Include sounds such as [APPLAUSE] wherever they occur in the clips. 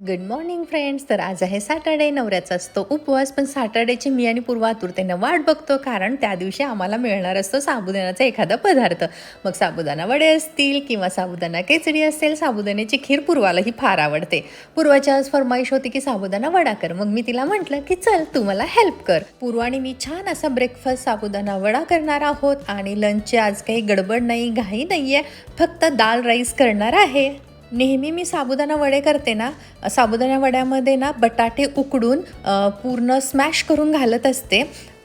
Good morning friends तर आज आहे सॅटर्डे नवऱ्याचा असतो उपवास पण सॅटर्डेची मी आणि पूर्व आतुरतेनं वाट बघतो कारण त्या दिवशी आम्हाला मिळणार असतो साबुदाण्याचा एखादा पदार्थ. मग साबुदाणा वडे असतील किंवा साबुदाणा खिचडी असेल साबुदाण्याची खीर पूर्वाला ही फार आवडते. पूर्वाची आज फरमाईश होती की साबुदाणा वडा कर. मग मी तिला म्हटलं की चल तू मला हेल्प कर. पूर्वाने आणि मी छान असा ब्रेकफास्ट साबुदाणा वडा करणार आहोत आणि लंचची आज काही गडबड नाही घाई नाही आहे फक्त दाल राईस करणार आहे. नेहमी मी साबुदाणा वडे करते ना साबुदाणा वड्यामध्ये ना बटाटे उकडून पूर्ण स्मॅश करून घालत असते.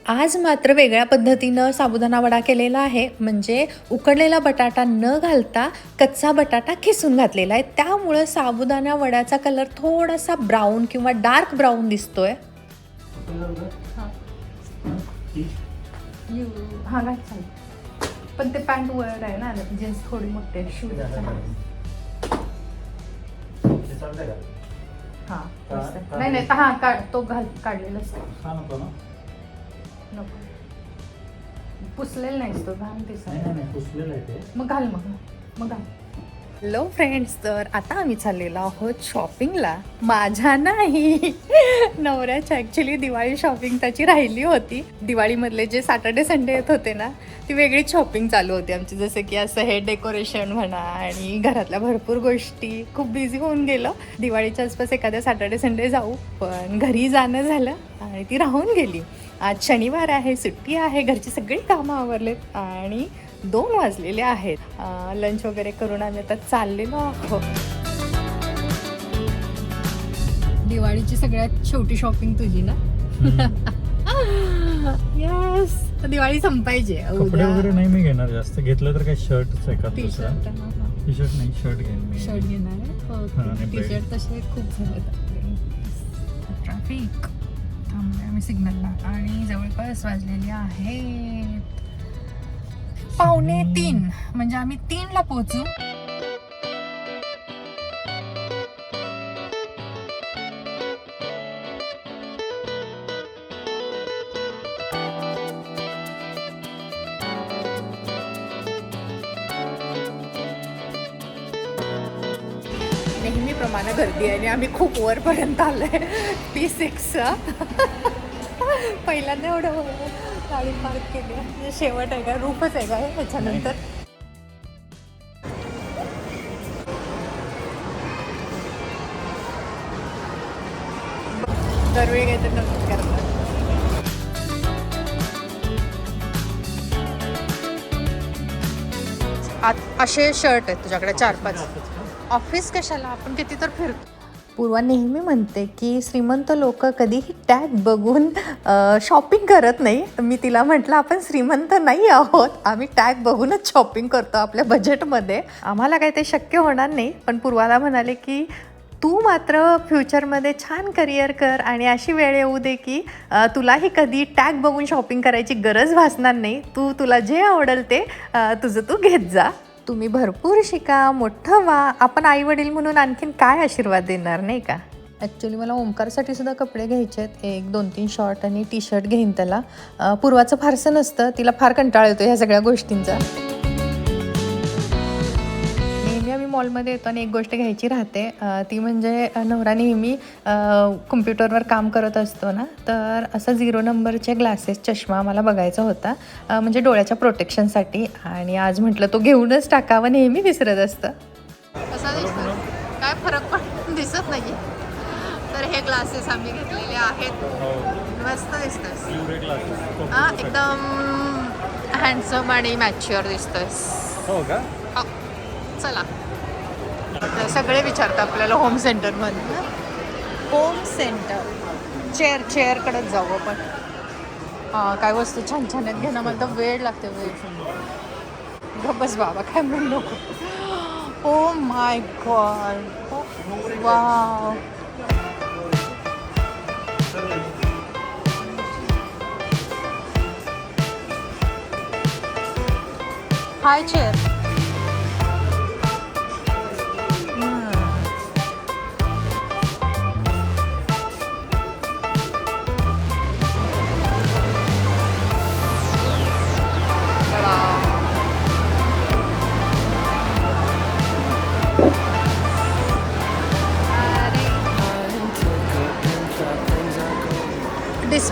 आज मात्र वेगळ्या पद्धतीनं साबुदाणा वडा केलेला आहे. म्हणजे उकडलेला बटाटा न घालता कच्चा बटाटा खिसून घातलेला आहे. त्यामुळं साबुदाणा वड्याचा कलर थोडासा ब्राऊन किंवा डार्क ब्राऊन दिसतोय. पण ते पॅन्ट वर आहे ना जीन्स थोडी मोठी शूज हा का- नाही नाही हा काढ तो घाल काढलेलाच आहे. हा नको ना. नको. पुसलेला नाहीस तो घाल नाही दिसा नाही नाही पुसलेलं आहे ते. मग घाल मग मग घाल. हॅलो फ्रेंड्स तर आता आम्ही चाललेलो आहोत शॉपिंगला. माझ्या नाही. नवऱ्याच्या ॲक्च्युली दिवाळी शॉपिंग त्याची राहिली होती. दिवाळीमधले जे सॅटर्डे संडे येत होते ना ती वेगळीच शॉपिंग चालू होती आमची. जसं की असं हे डेकोरेशन म्हणा आणि घरातल्या भरपूर गोष्टी. खूप बिझी होऊन गेलं. दिवाळीच्या आसपास एखाद्या सॅटर्डे संडे जाऊ. पण घरी जाणं झालं आणि ती राहून गेली. आज शनिवार आहे सुट्टी आहे घरची सगळी कामं आवरलेत. आणि दोन वाजलेले आहेत. लंच वगैरे करून आम्ही आता चाललेलो आहोत. दिवाळीची सगळ्यात छोटी शॉपिंग तुझी ना? [LAUGHS] यस दिवाळी संपायची आहे. कपडे वगैरे नाही मी घेणार जास्त. घेतलं तर काय शर्टच आहे का टी दुसरा. शर्ट टी शर्ट नाही शर्ट मी. शर्ट घेणार हा, आहे आणि टी शर्ट तसे खूप झाले ट्रॅफिक थांबलोय आम्ही सिग्नलला आणि जवळपास वाजलेली आहेत. पावणे तीन. म्हणजे आम्ही तीनला पोहोचू. नेहमीप्रमाणे गर्दी आहे आणि आम्ही खूप वरपर्यंत आलोय. पी सिक्स [LAUGHS] पहिल्यांदा एवढं गाडी पार्क केली. आहे. म्हणजे शेवट आहे का? रूपच आहे का? हे त्याच्यानंतर? दरवेळी काहीतरी नवीन करतात. आत असे शर्ट आहेत तुझ्याकडे चार पाच ऑफिस कशाला? आपण किती तर फिरतो. पूर्वा नेहमी म्हणते की श्रीमंत लोक कधीही टॅग बघून शॉपिंग करत नाही. मी तिला म्हटलं आपण श्रीमंत नाही आहोत. आम्ही टॅग बघूनच शॉपिंग करतो आपल्या बजेटमध्ये आम्हाला काही ते शक्य होणार नाही पण पूर्वाला म्हणाले की तू मात्र फ्युचरमध्ये छान करिअर कर आणि अशी वेळ येऊ दे की तुलाही कधी टॅग बघून शॉपिंग करायची गरज भासणार नाही. तू तुला जे आवडेल ते तुझं तू घेत जा. तुम्ही भरपूर शिका मोठं व्हा. आपण आई वडील म्हणून आणखीन काय आशीर्वाद देणार नाही का? ॲक्च्युली मला ओंकारसाठी सुद्धा कपडे घ्यायचे आहेत. एक दोन तीन शॉर्ट आणि टी शर्ट घेईन त्याला. पूर्वाचं फारसं नसतं. तिला फार कंटाळा येतो ह्या सगळ्या गोष्टींचा. मॉलमध्ये येतो आणि एक गोष्ट घ्यायची राहते ती म्हणजे नवरा नेहमी कम्प्युटरवर काम करत असतो ना तर असं झिरो नंबरचे ग्लासेस चष्मा मला बघायचा होता म्हणजे डोळ्याच्या प्रोटेक्शनसाठी. आणि आज म्हटलं तो घेऊनच टाकावं नेहमी विसरत असतं. कसा दिसतो काय फरक पण दिसत नाही तर हे ग्लासेस आम्ही घेतलेले आहेत. मस्त दिसतोस हां एकदम हँडसम आणि मॅच्युअर दिसतोस हो का? हो. चला. सगळे विचारतात आपल्याला होम सेंटरमध्ये होम सेंटर चेअर चेअरकडेच जाऊ आपण. हां काय वस्तू छान छान आहेत. घेणं मला तर वेळ लागते वेळ गबस बाबा काय म्हणू नको. ओ माय गॉड वा हाय चेअर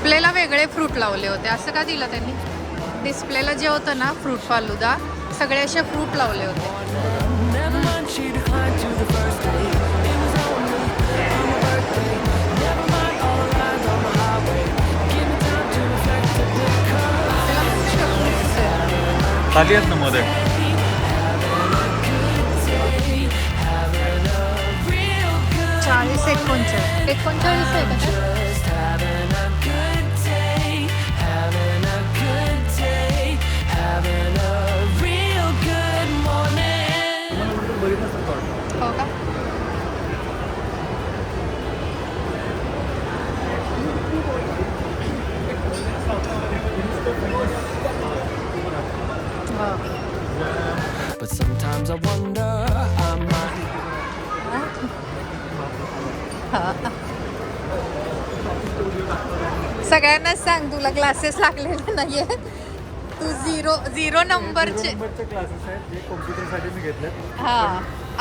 डिस्प्लेला वेगळे फ्रूट लावले होते. असं का दिलं त्यांनी? डिस्प्लेला जे होतं ना फ्रूट फालुदा सगळे असे फ्रूट लावले होते. Never mind, she declined to the first date. It But sometimes I wonder, I might. सगळ्यांनाच सांग तुला क्लासेस लागलेले नाहीये तू झिरो झिरो नंबरचे नंबरचे क्लासेस आहेत जे कॉम्प्युटरसाठी मी घेतले हा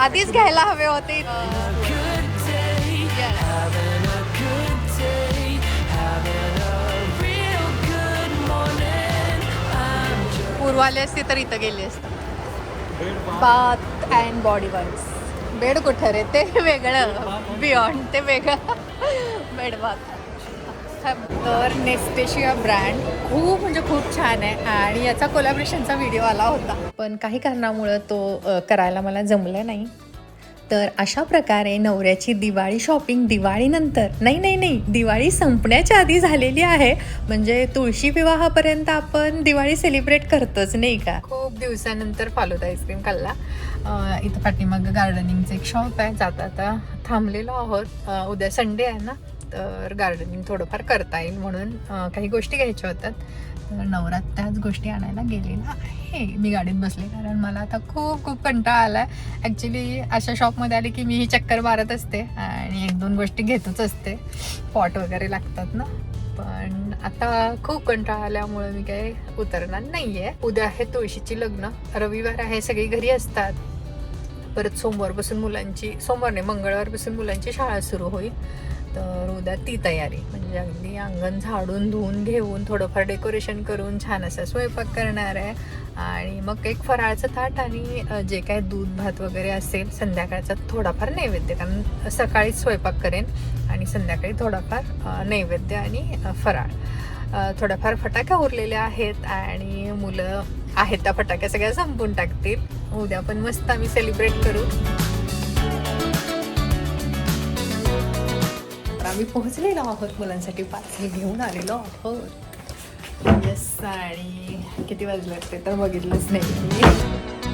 आधीच घ्यायला हवे होते Good day. Having a good day. Having a real good morning. I'm just. पूर्वाले असते तर इथं गेली असते Bath and Body Works bed कुठं रे? ते वेगळं. बियॉन्ड ते वेगळं. बेड बाथ तर नेस्टेशिया ब्रँड खूप म्हणजे खूप छान आहे आणि याचा कोलॅबरेशनचा व्हिडिओ आला होता. पण काही कारणामुळं तो करायला मला जमलं नाही. तर अशा प्रकारे नवऱ्याची दिवाळी शॉपिंग दिवाळीनंतर नाही नाही नाही दिवाळी संपण्याच्या आधी झालेली आहे. म्हणजे तुळशी विवाहापर्यंत आपण दिवाळी सेलिब्रेट करतोच नाही का? खूप दिवसानंतर फालुदा आईस्क्रीम खाल्ला. इथं पाठीमागं गार्डनिंगचं एक शॉप आहे. जाता आता थांबलेलो आहोत. उद्या संडे आहे ना तर गार्डनिंग थोडंफार करता येईल म्हणून काही गोष्टी घ्यायच्या होतात तर नवरात त्याच गोष्टी आणायला गेलेला आहे. मी गाडीत बसले कारण मला आता खूप खूप कंटाळा आला आहे ॲक्च्युली अशा शॉपमध्ये आली की मी ही चक्कर मारत असते आणि एक दोन गोष्टी घेतच असते. पॉट वगैरे लागतात ना. पण आता खूप कंटाळा आल्यामुळे मी काही उतरणार नाही आहे उद्या आहे तुळशीची लग्न. रविवार आहे सगळी घरी असतात. परत सोमवारपासून मुलांची सोमवार नाही मंगळवारपासून मुलांची शाळा सुरू होईल. तर उद्या ती तयारी. म्हणजे अगदी अंगण झाडून धुवून घेऊन थोडंफार डेकोरेशन करून छान असा स्वयंपाक करणार आहे. आणि मग एक फराळचं ताट आणि जे काय दूध भात वगैरे असेल संध्याकाळचा थोडाफार नैवेद्य. कारण सकाळीच स्वयंपाक करेन आणि संध्याकाळी थोडाफार नैवेद्य आणि फराळ. थोड्याफार फटाक्या उरलेल्या आहेत आणि मुलं आहेत त्या फटाक्या सगळ्या संपून टाकतील. उद्या पण मस्त आम्ही सेलिब्रेट करू. आम्ही पोहोचलेलो आहोत मुलांसाठी पार्सल घेऊन आलेलो आहोत. येस आणि किती वाजले असते तर बघितलंच नाही.